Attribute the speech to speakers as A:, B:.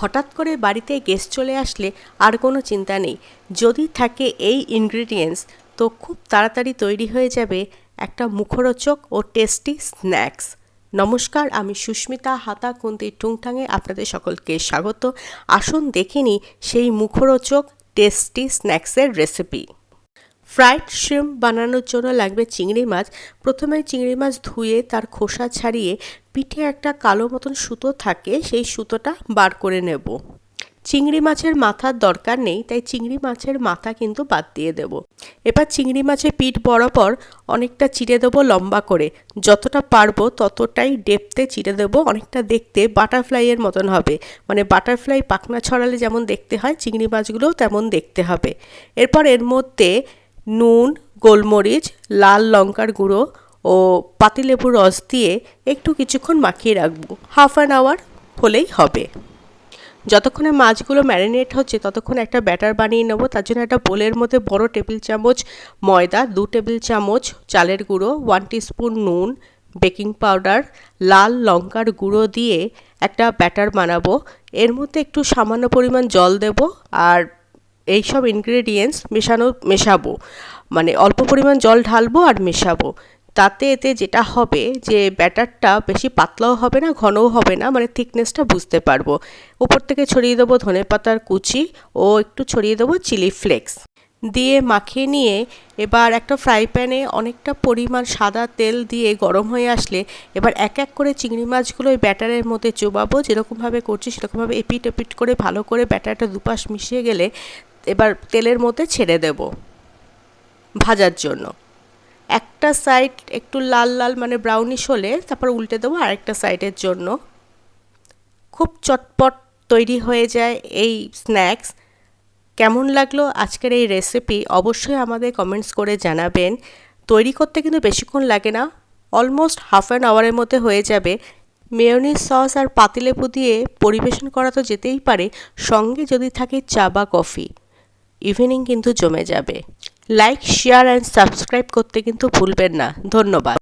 A: হঠাৎ করে বাড়িতে গেস্ট চলে আসলে আর কোনো চিন্তা নেই। যদি থাকে এই ইনগ্রিডিয়েন্টস তো খুব তাড়াতাড়ি তৈরি হয়ে যাবে একটা মুখরোচক ও টেস্টি স্ন্যাক্স নমস্কার, আমি সুস্মিতা হাতা, কুন্তি টুংটাঙে আপনাদের সকলকে স্বাগত। আসুন দেখিনি সেই মুখরোচক টেস্টি স্ন্যাক্সের রেসিপি ফ্রাইড শ্রিম্প বানানোর জন্য লাগবে চিংড়ি মাছ। প্রথমে চিংড়ি মাছ ধুয়ে তার খোসা ছাড়িয়ে পিঠে একটা কালো মতন সুতো থাকে, সেই সুতোটা বার করে নেব। চিংড়ি মাছের মাথার দরকার নেই, তাই চিংড়ি মাছের মাথা কিন্তু বাদ দিয়ে দেব। এবার চিংড়ি মাছের পিঠ বরাবর অনেকটা চিড়ে দেবো লম্বা করে। যতটা পারব ততটাই ডেপতে চিড়ে দেবো, অনেকটা দেখতে বাটারফ্লাইয়ের মতন হবে। মানে বাটারফ্লাই পাখনা ছড়ালে যেমন দেখতে হয়, চিংড়ি মাছগুলোও তেমন দেখতে হবে। এরপর এর মধ্যে নুন, গোলমরিচ, লাল লঙ্কার গুঁড়ো ও পাতিলেবুর রস দিয়ে একটু কিছুক্ষণ মাখিয়ে রাখব। হাফ অ্যান আওয়ার হলেই হবে। যতক্ষণে মাছগুলো ম্যারিনেট হচ্ছে, ততক্ষণ একটা ব্যাটার বানিয়ে নেব। তার জন্য একটা বোলের মধ্যে বড় টেবিল চামচ ময়দা, দু টেবিল চামচ চালের গুঁড়ো ওয়ান টিস্পুন নুন বেকিং পাউডার লাল লঙ্কার গুঁড়ো দিয়ে একটা ব্যাটার বানাবো। এর মধ্যে একটু সামান্য পরিমাণ জল দেব আর এই সব ইনগ্রেডিয়েন্টস মেশানো, মেশাবো। মানে অল্প পরিমাণ জল ঢালবো আর মেশাবো। তাতে এতে যেটা হবে যে ব্যাটারটা বেশি পাতলাও হবে না, ঘনও হবে না মানে থিকনেসটা বুঝতে পারব। উপর থেকে ছড়িয়ে দেবো ধনে পাতার কুচি ও একটু ছড়িয়ে দেবো চিলি ফ্লেক্স দিয়ে মাখিয়ে নিয়ে এবার একটা ফ্রাই প্যানে অনেকটা পরিমাণ সাদা তেল দিয়ে গরম হয়ে আসলে এবার এক এক করে চিংড়ি মাছগুলো ওই ব্যাটারের মধ্যে চোবাবো। যেরকমভাবে করছি সেরকমভাবে এপিট এপিট করে ভালো করে ব্যাটারটা দুপাশ মিশিয়ে গেলে এবার তেলের মধ্যে ছেড়ে দেব ভাজার জন্য। একটা সাইড একটু লাল লাল মানে ব্রাউনিশ হলে তারপর উল্টে দেবো আরেকটা সাইডের জন্য। খুব চটপট তৈরি হয়ে যায় এই স্ন্যাক্স কেমন লাগল আজকের এই রেসিপি অবশ্যই আমাদের কমেন্টস করে জানাবেন। তৈরি করতে কিন্তু বেশিক্ষণ লাগে না অলমোস্ট হাফ অ্যান আওয়ারের মধ্যে হয়ে যাবে। মেয়নিজ সস আর পাতিলেবু দিয়ে পরিবেশন করা তো যেতেই পারে, সঙ্গে যদি থাকে চা বা কফি ইভিনিং কিন্তু জমে যাবে। লাইক শেয়ার অ্যান্ড সাবস্ক্রাইব করতে কিন্তু ভুলবেন না। ধন্যবাদ।